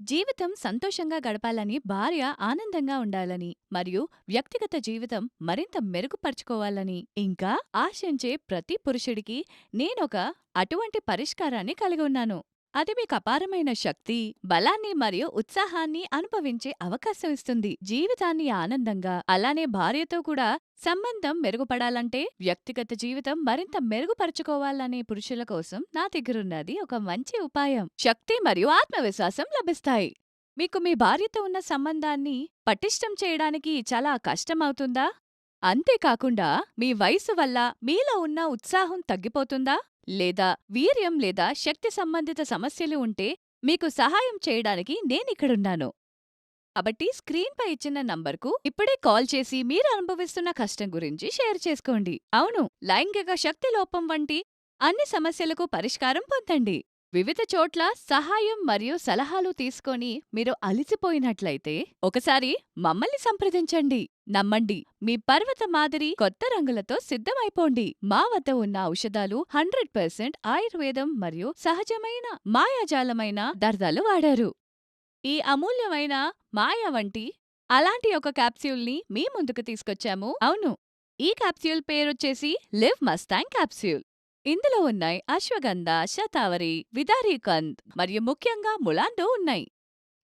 జీవితం సంతోషంగా గడపాలని భార్య ఆనందంగా ఉండాలని మరియు వ్యక్తిగత జీవితం మరింత మెరుగుపరుచుకోవాలని. ఇంకా ఆశించే ప్రతి పురుషుడికి నేనొక అటువంటి పరిష్కారాన్ని కలిగి ఉన్నాను. అది మీకు అపారమైన శక్తి బలాన్ని మరియు ఉత్సాహాన్ని అనుభవించే అవకాశం ఇస్తుంది. జీవితాన్ని ఆనందంగా అలానే భార్యతో కూడా సంబంధం మెరుగుపడాలంటే వ్యక్తిగత జీవితం మరింత మెరుగుపరుచుకోవాలనే పురుషుల కోసం నా దగ్గరున్నది ఒక మంచి ఉపాయం. శక్తి మరియు ఆత్మవిశ్వాసం లభిస్తాయి. మీకు మీ భార్యతో ఉన్న సంబంధాన్ని పటిష్టం చేయడానికి చాలా కష్టమవుతుందా? అంతేకాకుండా మీ వయసు వల్ల మీలో ఉన్న ఉత్సాహం తగ్గిపోతుందా? లేదా వీర్యం లేదా శక్తి సంబంధిత సమస్యలు ఉంటే మీకు సహాయం చేయడానికి నేనిక్కడున్నాను కాబట్టి స్క్రీన్పై ఇచ్చిన నంబర్కు ఇప్పుడే కాల్ చేసి మీరు అనుభవిస్తున్న కష్టం గురించి షేర్ చేసుకోండి. అవును లైంగిక శక్తి లోపం వంటి అన్ని సమస్యలకు పరిష్కారం పొందండి. వివిధ చోట్ల సహాయం మరియు సలహాలు తీసుకొని మీరు అలిసిపోయినట్లయితే ఒకసారి మమ్మల్ని సంప్రదించండి. నమ్మండి. మీ పర్వత మాదిరి కొత్త రంగులతో సిద్ధమైపోండి. మా వద్ద ఉన్న ఔషధాలు హండ్రెడ్ పర్సెంట్ ఆయుర్వేదం మరియు సహజమైన మాయాజాలమైన దర్దాలు వాడారు. ఈ అమూల్యమైన మాయ వంటి అలాంటి ఒక క్యాప్స్యూల్ని మీ ముందుకు తీసుకొచ్చాము. అవును. ఈ క్యాప్స్యూల్ పేరొచ్చేసి లివ్ మస్తాంగ్ క్యాప్స్యూల్. ఇందులో ఉన్నాయి అశ్వగంధ శతావరి విదారీకంద్ మరియు ముఖ్యంగా ములాండో ఉన్నాయి.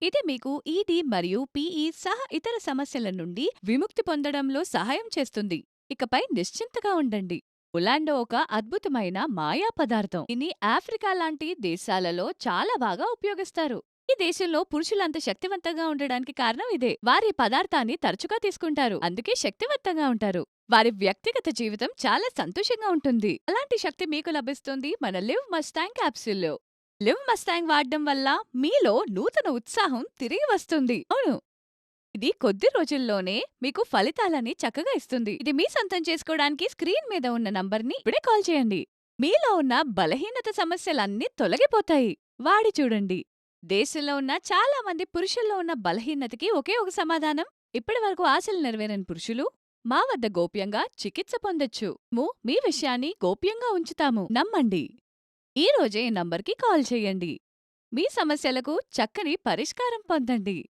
ఇది మీకు ఈడీ మరియు పీఈ సహా ఇతర సమస్యల నుండి విముక్తి పొందడంలో సహాయం చేస్తుంది. ఇకపై నిశ్చింతగా ఉండండి. ములాండో ఒక అద్భుతమైన మాయా పదార్థం. దీన్ని ఆఫ్రికా లాంటి దేశాలలో చాలా బాగా ఉపయోగిస్తారు. ఈ దేశంలో పురుషులంత శక్తివంతంగా ఉండడానికి కారణం ఇదే. వారి పదార్థాన్ని తరచుగా తీసుకుంటారు. అందుకే శక్తివంతంగా ఉంటారు. వారి వ్యక్తిగత జీవితం చాలా సంతోషంగా ఉంటుంది. అలాంటి శక్తి మీకు లభిస్తుంది? మన లివ్ మస్టాంగ్ క్యాప్సూల్లో. లివ్ మస్టాంగ్ వాడడం వల్ల మీలో నూతన ఉత్సాహం తిరిగి వస్తుంది. అవును. ఇది కొద్ది రోజుల్లోనే మీకు ఫలితాలని చక్కగా ఇస్తుంది. ఇది మీ సొంతం చేసుకోవడానికి స్క్రీన్ మీద ఉన్న నంబర్ని ఇప్పుడే కాల్ చేయండి. మీలో ఉన్న బలహీనత సమస్యలన్నీ తొలగిపోతాయి. వాడి చూడండి. దేశంలో ఉన్న చాలా మంది పురుషుల్లో ఉన్న బలహీనతకి ఒకే ఒక సమాధానం ఇప్పటి వరకు ఆశలు నెరవేరని పురుషులు మా వద్ద గోప్యంగా చికిత్స పొందొచ్చు. ము మీ విషయాన్ని గోప్యంగా ఉంచుతాము. నమ్మండి. ఈ రోజే ఈ నంబర్కి కాల్ చేయండి. మీ సమస్యలకు చక్కని పరిష్కారం పొందండి.